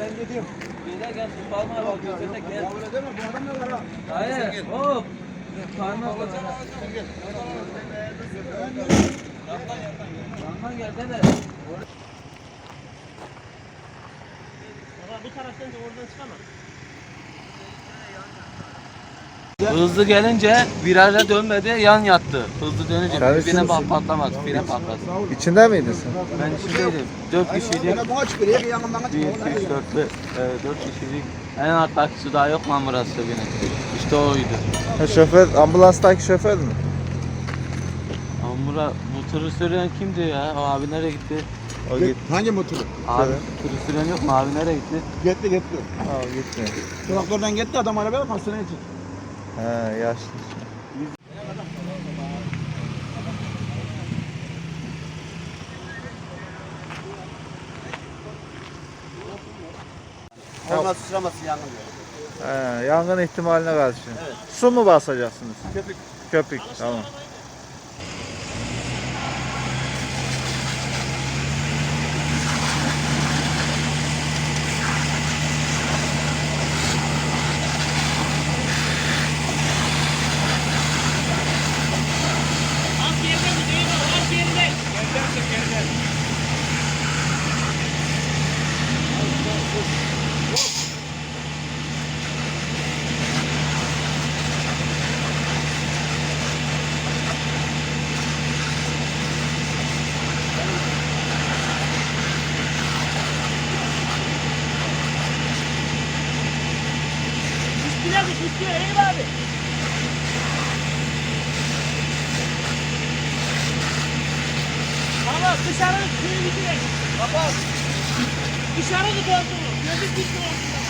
ben gidiyorum. Beyler gel tutma abi götürde gel. Kabul edemem bu adamlar var ha. Hayır hop. Parmak olacak. Yandan yandan gel. Yandan gel dede. Bu taraftan da oradan çıkamaz. Hızlı gelince virajla dönmedi yan yattı. Hızlı dönünce Sen birbirine üstüne- bak patlamaz. Fren patladı. İçinde miydin sen? Ben içindeydim. Dört kişiydik. Bir, iki, üç, dört, beş, e, dört kişiydik. En alttaki su daha yok lan burası benim. İşte oydu. Ha, şoför, ambulanstaki şoför mü? Ama bura, bu tırı süren kimdi ya? O abi nereye gitti? O git. Hangi motoru? Abi Evet. tırı süren yok mu? Abi nereye gitti? Gitti gitti. Ha gitti. Traktörden gitti adam arabaya hastaneye gitti. He yaşlı. Olmaz sıçraması yangın diyor. He, yangın ihtimaline karşı. Su mu basacaksınız? Köpük. Köpük. Tamam. Üstüne düş üstüne Eyüp abi. Ama dışarı suyu gidiyor. Kapat. Dışarı gidiyor. Gözük gidiyor.